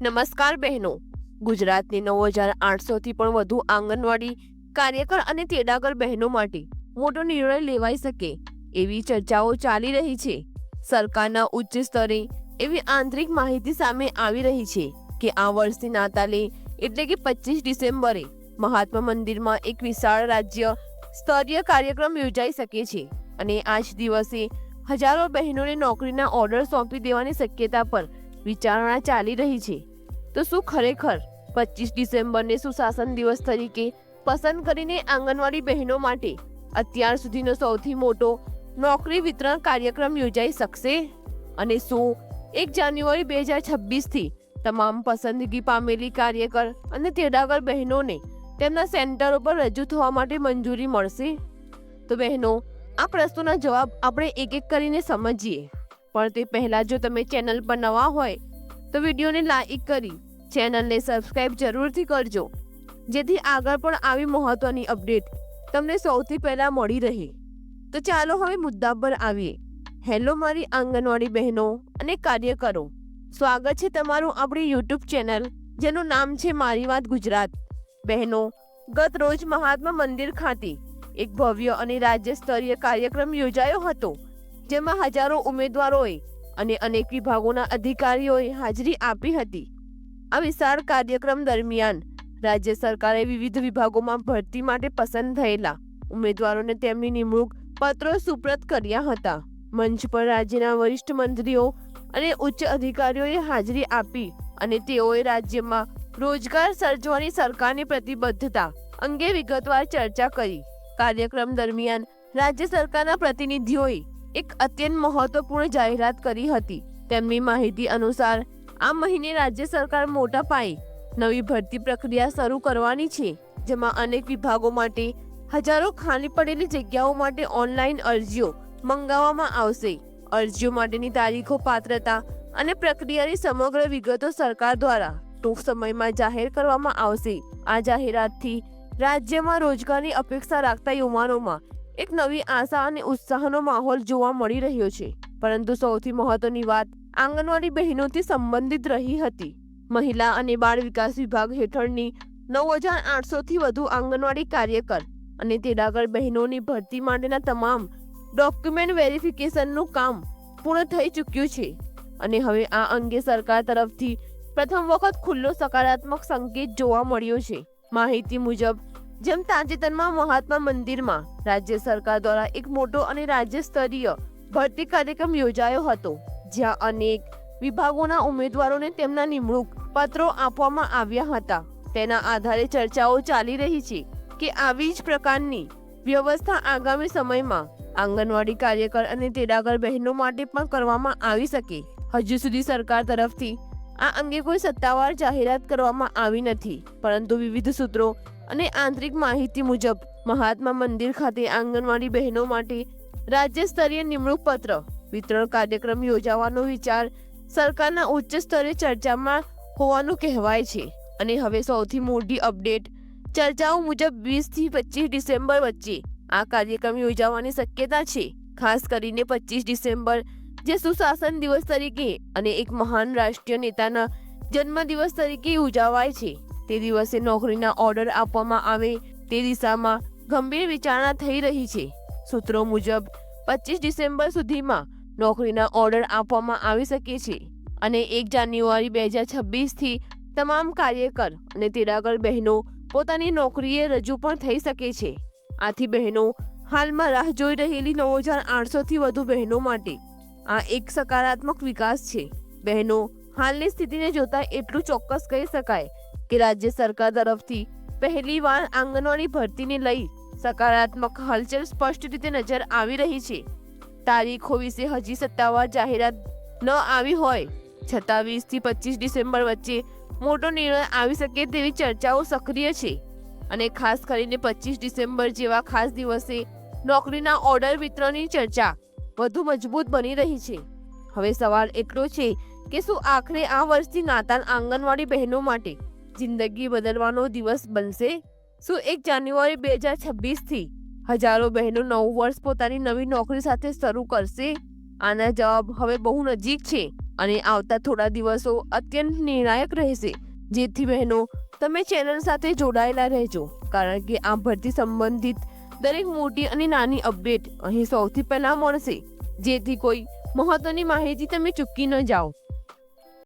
નમસ્કાર બહેનો. ગુજરાતની નવ હજાર આઠસોથી પણ વધુ આંગણવાડી કાર્યકર અને તેડાગર બહેનો માટે મોટો નિર્ણય લેવાઈ શકે એવી ચર્ચાઓ ચાલી રહી છે. સરકારના ઉચ્ચ સ્તરે એવી આંતરિક માહિતી સામે આવી રહી છે કે આ વર્ષની નાતાલે એટલે કે પચીસ ડિસેમ્બરે મહાત્મા મંદિરમાં એક વિશાળ રાજ્ય સ્તરીય કાર્યક્રમ યોજાઈ શકે છે અને આ જ દિવસે હજારો બહેનોને નોકરીના ઓર્ડર સોંપી દેવાની શક્યતા પર વિચારણા ચાલી રહી છે. તો શું ખરેખર પચીસ ડિસેમ્બરને સુશાસન દિવસ તરીકે પસંદ કરીને આંગણવાડી બહેનો માટે અત્યાર સુધીનો સૌથી મોટો નોકરી વિતરણ કાર્યક્રમ યોજાઈ શકશે? અને શું એક જાન્યુઆરી બે હજાર છવ્વીસથી તમામ પસંદગી પામેલી કાર્યકર અને તેડાગર બહેનોને તેમના સેન્ટરો પર રજૂ થવા માટે મંજૂરી મળશે? તો બહેનો, આ પ્રશ્નોના જવાબ આપણે એક એક કરીને સમજીએ. પણ તે પહેલાં જો તમે ચેનલ પર નવા હોય, તો વિડીયોને લાઈક કરી ચેનલને સબસ્ક્રાઈબ જરૂરથી કરજો, જેથી આગળ પણ આવી મહત્વની અપડેટ તમને સૌથી પહેલાં મળી રહે. તો ચાલો હવે મુદ્દા પર આવીએ. હેલો મારી આંગણવાડી બહેનો અને કાર્યકરો, સ્વાગત છે તમારું આપણી યુટ્યુબ ચેનલ, જેનું નામ છે મારી વાત ગુજરાત. બહેનો, ગત રોજ મહાત્મા મંદિર ખાતે એક ભવ્ય અને રાજ્ય સ્તરીય કાર્યક્રમ યોજાયો હતો. જેમાં હજારો ઉમેદવારોએ અને અનેક વિભાગોના અધિકારીઓએ હાજરી આપી હતી. આ વિશાળ કાર્યક્રમ દરમિયાન રાજ્ય સરકારે વિવિધ વિભાગોમાં ભરતી માટે પસંદ થયેલા ઉમેદવારોને તેમની નિમણૂક પત્રો સુપ્રત કર્યા હતા. મંચ પર રાજ્યના વરિષ્ઠ મંત્રીઓ અને ઉચ્ચ અધિકારીઓએ હાજરી આપી અને તેઓએ રાજ્યમાં રોજગાર સર્જવાની સરકારની પ્રતિબદ્ધતા અંગે વિગતવાર ચર્ચા કરી. કાર્યક્રમ દરમિયાન રાજ્ય સરકારના પ્રતિનિધિઓએ એક અત્યંત મહત્વપૂર્ણ જાહેરાત કરી હતી. તેમની માહિતી અનુસાર, આ મહિને રાજ્ય સરકાર મોટા પાયે નવી ભરતી પ્રક્રિયા શરૂ કરવાની છે, જેમાં અનેક વિભાગો માટે હજારો ખાલી પડેલી જગ્યાઓ માટે ઓનલાઈન અરજીઓ મંગાવવામાં આવશે. અરજીઓ માટેની તારીખો, પાત્રતા અને પ્રક્રિયાની સમગ્ર વિગતો સરકાર દ્વારા ટૂંક સમયમાં જાહેર કરવામાં આવશે. આ જાહેરાતથી રાજ્યમાં રોજગારની અપેક્ષા રાખતા યુવાનોમાં એક નવી આશા અને ઉત્સાહનો માહોલ જોવા મળી રહ્યો છે. પરંતુ સૌથી મહત્વની વાત આંગણવાડી બહેનોથી સંબંધિત રહી હતી. મહિલા અને બાળ વિકાસ વિભાગ હેઠળની નવ હજાર આઠસોથી વધુ આંગણવાડી કાર્યકર અને તેડાગર બહેનોની ભરતી માટેના તમામ ડોક્યુમેન્ટ વેરિફિકેશનનું કામ પૂર્ણ થઈ ચૂક્યું છે. અને હવે આ અંગે સરકાર તરફથી પ્રથમ વખત ખુલ્લો સકારાત્મક સંકેત જોવા મળ્યો છે. માહિતી મુજબ જેમ તાજેતરમાં મહાત્મા મંદિરમાં રાજ્ય સરકાર દ્વારા એક મોટો અને રાજ્ય સ્તરીય ભરતી કાર્યક્રમ યોજાયો હતો, જ્યાં અનેક વિભાગોના ઉમેદવારોને તેમના નિમણૂક પત્રો આપવામાં આવ્યા હતા. તેના આધારે ચર્ચાઓ ચાલી રહી છે કે આવી જ પ્રકારની વ્યવસ્થા આગામી સમયમાં આંગણવાડી કાર્યકર અને તેડાગર બહેનો માટે પણ કરવામાં આવી શકે. હજુ સુધી સરકાર તરફથી આ અંગે કોઈ સત્તાવાર જાહેરાત કરવામાં આવી નથી, પરંતુ વિવિધ સૂત્રો અને આંતરિક માહિતી મુજબ મહાત્મા મંદિર ખાતે આંગણવાડી બહેનો માટે રાજ્ય સ્તરીય નિમણૂક પત્ર, વિતરણ કાર્યક્રમ યોજાવાનો વિચાર સરકારના ઉચ્ચ સ્તરે ચર્ચામાં હોવાનું કહેવાય છે અને હવે સૌથી મોટી અપડેટ ચર્ચાઓ મુજબ વીસથી પચીસ ડિસેમ્બર વચ્ચે આ કાર્યક્રમ યોજાવાની શક્યતા છે, ખાસ કરીને પચીસ ડિસેમ્બર જે સુશાસન દિવસ તરીકે અને એક મહાન રાષ્ટ્રીય નેતાના જન્મદિવસ તરીકે ઉજવાય છે. તે દિવસે નોકરીના ઓર્ડર આપવામાં આવે તે દિશામાં ગંભીર વિચારણા થઈ રહી છે. સૂત્રો મુજબ, પચીસ ડિસેમ્બર સુધીમાં નોકરીના ઓર્ડર આપવામાં આવી શકે છે અને એક જાન્યુઆરી બે હજાર છવ્વીસથી તમામ કાર્યકર અને તેડાગર બહેનો પોતાની નોકરીએ રજૂ પણ થઈ શકે છે. આથી બહેનો હાલમાં રાહ જોઈ રહેલી નવ હજાર આઠસોથી વધુ બહેનો માટે આ એક સકારાત્મક વિકાસ છે. બહેનો, હાલની સ્થિતિને જોતા એટલું ચોક્કસ કહી શકાય કે રાજ્ય સરકાર તરફથી પહેલી વાર આંગણવાડી ભરતીને લઈ સકારાત્મક હલચલ સ્પષ્ટ રીતે નજર આવી રહી છે. તારીખો વિશે હજી સત્તાવાર જાહેરાત ન આવી હોય, છતાં વીસથી પચીસ ડિસેમ્બર વચ્ચે મોટો નિર્ણય આવી શકે તેવી ચર્ચાઓ સક્રિય છે. અને ખાસ કરીને પચીસ ડિસેમ્બર જેવા ખાસ દિવસે નોકરીના ઓર્ડર વિતરણની ચર્ચા વધુ મજબૂત બની રહી છે. હવે સવાલ એટલો છે કે શું આખરે આ વર્ષથી નાતાલ આંગણવાડી બહેનો માટે જિંદગી બદલવાનો દિવસ બનશે? શું એક જાન્યુઆરી બે હજાર છવ્વીસથી હજારો બહેનો નવું વર્ષ પોતાની નવી નોકરી સાથે શરૂ કરશે? આના જવાબ હવે બહુ નજીક છે અને આવતા થોડા દિવસો અત્યંત નિર્ણાયક રહેશે. જેથી બહેનો તમે ચેનલ સાથે જોડાયેલા રહેજો, કારણ કે આ ભરતી સંબંધિત દરેક મોટી અને નાની અપડેટ અહીં સૌથી પહેલા મળશે. જેથી કોઈ મહત્વની માહિતી તમે ચૂકી ન જાઓ.